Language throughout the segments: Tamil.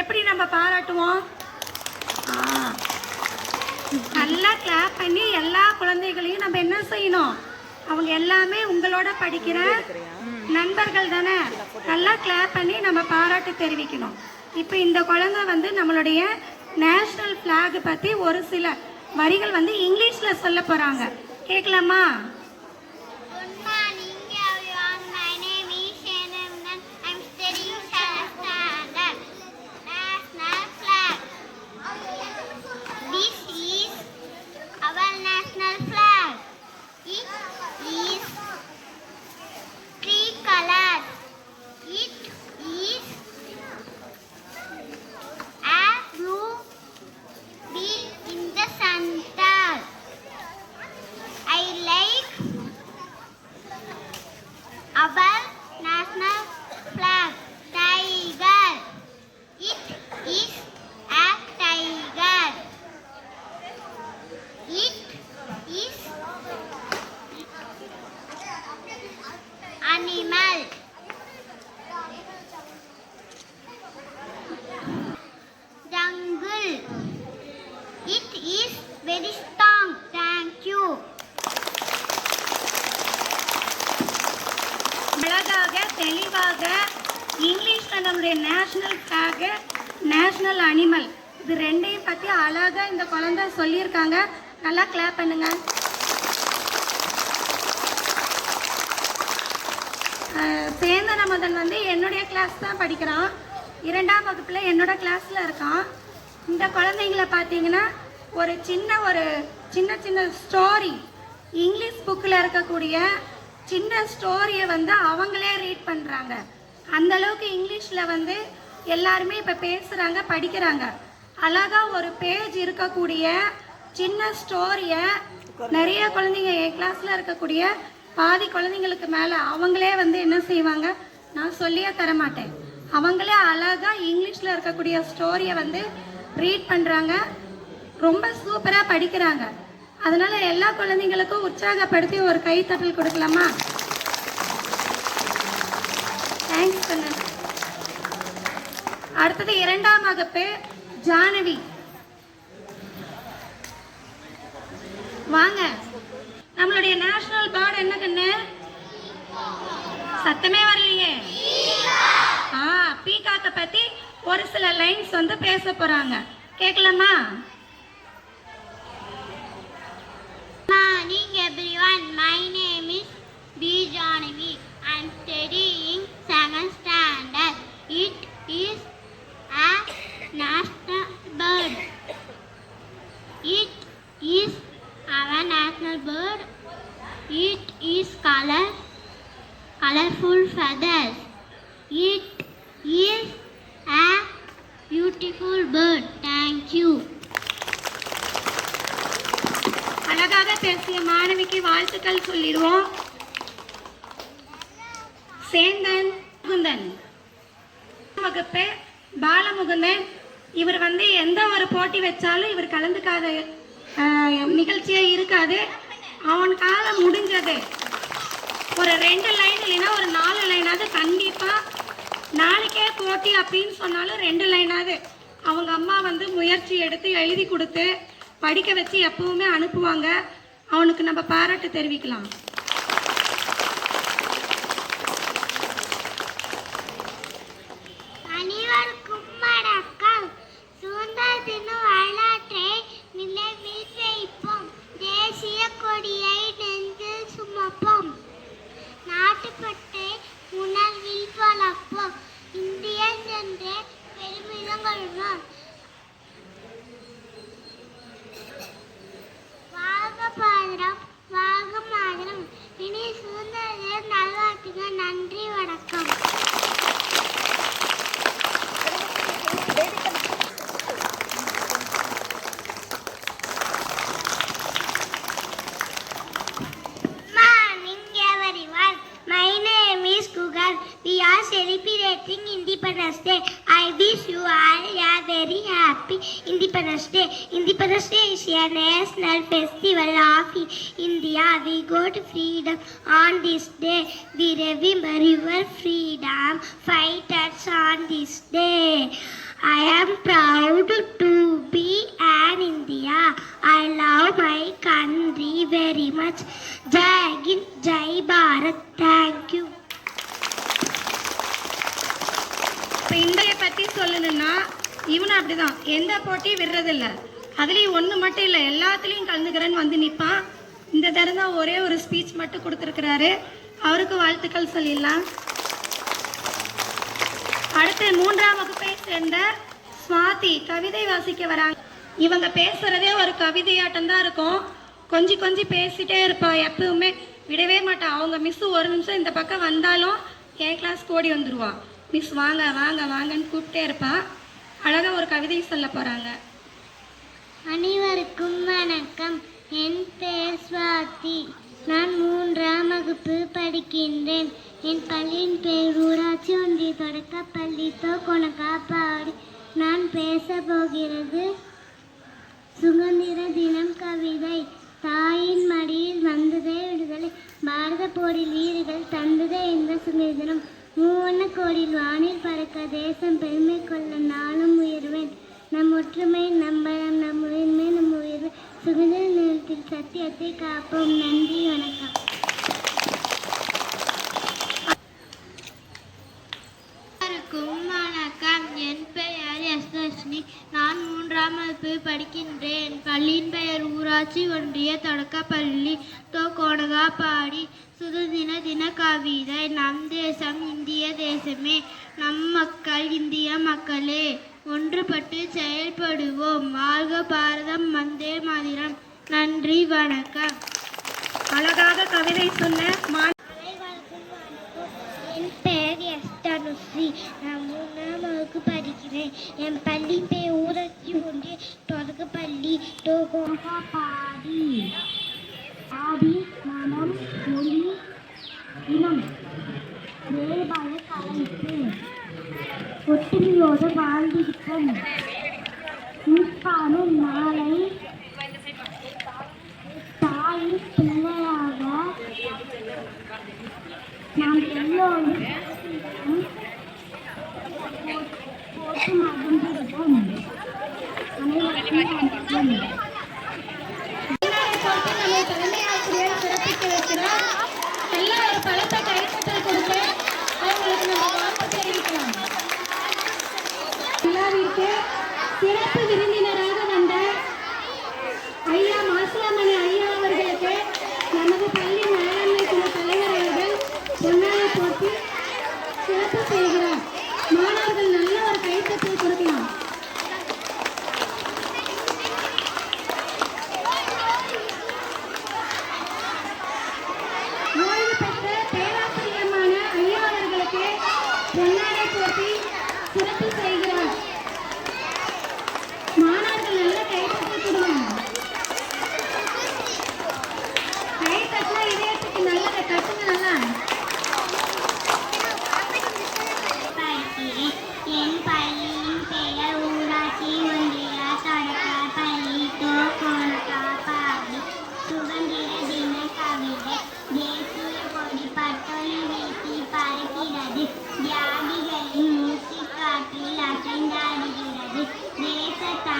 எப்படி நம்ம பாராட்டுவோம்? நல்லா கிளாப் பண்ணி எல்லா குழந்தைகளையும் நம்ம என்ன செய்யணும்? அவங்க எல்லாமே உங்களோட படிக்கிற நண்பர்கள் தானே? நல்லா கிளாப் பண்ணி நம்ம பாராட்டு தெரிவிக்கணும். இப்போ இந்த குழந்தை வந்து நம்மளுடைய நேஷனல் ஃப்ளாக் பற்றி ஒரு சில வரிகள் வந்து இங்கிலீஷில் சொல்ல போகிறாங்க கேட்கலாமா நம்மளுடைய நேஷ்னல் ஃப்ளாகு நேஷ்னல் அனிமல் இது ரெண்டையும் பற்றி அழகாக இந்த குழந்தை சொல்லியிருக்காங்க. நல்லா கிளாப் பண்ணுங்க. சேந்தன மதன் வந்து என்னுடைய கிளாஸ் தான் படிக்கிறான். இரண்டாம் வகுப்பில் என்னோட கிளாஸில் இருக்கான். இந்த குழந்தைங்கள பார்த்தீங்கன்னா ஒரு சின்ன ஒரு சின்ன சின்ன ஸ்டோரி இங்கிலீஷ் புக்கில் இருக்கக்கூடிய சின்ன ஸ்டோரியை வந்து அவங்களே ரீட் பண்ணுறாங்க அந்த அளவுக்கு இங்கிலீஷில் வந்து எல்லாருமே இப்போ பேசுகிறாங்க படிக்கிறாங்க. அழகாக ஒரு பேஜ் இருக்கக்கூடிய சின்ன ஸ்டோரியை நிறைய குழந்தைங்க என் கிளாஸில் இருக்கக்கூடிய பாதி குழந்தைங்களுக்கு மேலே அவங்களே வந்து என்ன செய்வாங்க? நான் சொல்லியே தர மாட்டேன் அவங்களே அழகாக இங்கிலீஷில் இருக்கக்கூடிய ஸ்டோரியை வந்து ரீட் பண்ணுறாங்க ரொம்ப சூப்பராக படிக்கிறாங்க. அதனால் எல்லா குழந்தைங்களுக்கும் உற்சாகப்படுத்தி ஒரு கைத்தட்டல் கொடுக்கலாமா? தேங்க்ஸ் கண்ணன் அடுத்தது இரண்டாம் வகுப்பு ஜானவி. வாங்க. நம்மளுடைய நேஷனல் பேர்டு என்ன கண்ணு? சத்தமே வரலையே. ஆ பீகாக்க பத்தி ஒரு சில லைன்ஸ் வந்து பேச போறாங்க. கேட்கலாமா? அழகாக பேசிய மாணவிக்கு வாழ்த்துக்கள் சொல்லிடுவோம். சேந்தன் முகுந்தன் வகுப்பு பாலமுகுந்தன். இவர் வந்து எந்த ஒரு போட்டி வச்சாலும் இவர் கலந்துக்காத நிகழ்ச்சியே இருக்காது. அவன் காலம் முடிஞ்சது. ஒரு ரெண்டு லைன் இல்லைன்னா ஒரு நாலு லைனாவது கண்டிப்பாக நாளைக்கே போட்டி அப்படின்னு சொன்னாலும் ரெண்டு லைனாவது அவங்க அம்மா வந்து முயற்சி எடுத்து எழுதி கொடுத்து படிக்க வச்சு எப்பவுமே அனுப்புவாங்க. அவனுக்கு நம்ம பாராட்டு தெரிவிக்கலாம் அனைவருக்கும் வணக்கம் சுதந்திர தின வரலாற்றை நினைவில் வைப்போம் தேசிய கொடியை நெஞ்சில் சுமப்போம் நாட்டுப்பற்றை உணர்வில் வளர்ப்போம் இந்தியன் என்று பெருமிதம் கொள்வோம் வாழ்க பாரதம் வாழ்க Mataram celebrating Independence Day. I wish you all a very happy Independence Day. Independence Day is a national festival of India. We got freedom on this day. We remember your freedom fighters on this day. I am proud to be an India. I love my country very much. Jai Hind, Jai Bharat. Thank you. இப்போ இந்தியை பற்றி சொல்லணும்னா இவனும் அப்படிதான். எந்த போட்டியும் விடுறதில்ல. அதுலேயும் ஒன்று மட்டும் இல்லை எல்லாத்துலேயும் கலந்துக்கிறேன்னு வந்து நிற்பான் இந்த தடவை தான் ஒரே ஒரு ஸ்பீச் மட்டும் கொடுத்துருக்குறாரு. அவருக்கு வாழ்த்துக்கள் சொல்லிடலாம். அடுத்து மூன்றாம் வகுப்பை சேர்ந்த ஸ்வாதி கவிதை வாசிக்க வராங்க. இவங்க பேசுறதே ஒரு கவிதையாட்டம் தான் இருக்கும். கொஞ்சி கொஞ்சி பேசிட்டே இருப்பா. எப்பவுமே விடவே மாட்டா. அவங்க மிஸ் ஒரு நிமிஷம் இந்த பக்கம் வந்தாலும் என் கிளாஸ் ஓடி வந்துடுவான் மிஸ் வாங்க வாங்க வாங்கன்னு கூப்பிட்டே இருப்பான் அழகா ஒரு கவிதை சொல்ல போறாங்க. அனைவருக்கும் வணக்கம். என் பெயர் சுவாதி. நான் மூன்றாம் வகுப்பு படிக்கின்றேன். என் பள்ளியின் பெயர் ஊராட்சி ஒன்றிய தொடக்க பள்ளி தோக்கொணக்காப்பாடி நான் பேச போகிறது சுதந்திர தினம் கவிதை. தாயின் மடியில் வந்ததே விடுதலை. பாரத போரில் வீரர்கள் தந்ததே இந்த சுதந்திர தினம் மூவண்ண கோடியில் வானில் பறக்க தேசம் பெருமை கொள்ள நாளும் உயர்வேன் நம் ஒற்றுமை நம்பலம் நம் உரிமை நம் உயர்வு சுதந்திர நிலத்தில் சத்தியத்தை காப்போம் நன்றி வணக்கம் வணக்கம் என் பெயர் யஸ்லட்சுமி நான் மூன்றாம் வகுப்பு படிக்கின்றேன் பள்ளியின் பெயர் ஊராட்சி ஒன்றிய தொடக்கப்பள்ளி தோ கோடகாப்பாடி சுதந்திர தின கவிதை நம் தேசம் இந்திய தேசமே நம் மக்கள் இந்திய மக்களே. ஒன்றுபட்டு செயல்படுவோம். வாழ்க பாரதம் வந்தே மாதிரம் நன்றி வணக்கம். அழகாக கவிதை சொன்ன. என் பெயர் எஸ் தனுஸ்ரீ நான் மூணாம் வகுப்பு படிக்கிறேன். என் பள்ளி பெயர் ஊராட்சி ஒன்றிய தொடக்கப்பள்ளி பாடி ஆதி மனம் மொழி இனம். வேறுபாடு கலைத்து ஒற்றுமையோடு வாழ்ந்திருக்கும். முற்காணும் நாளை தாயின் பிள்ளையாக நாம் எல்லோரும்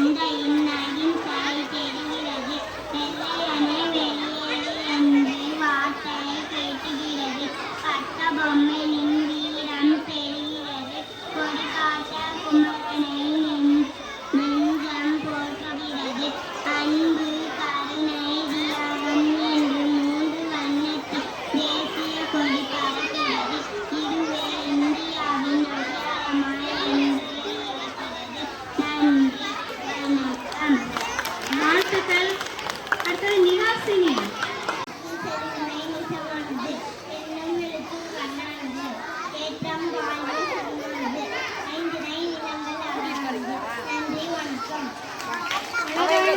問ね。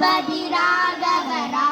बधिरागरा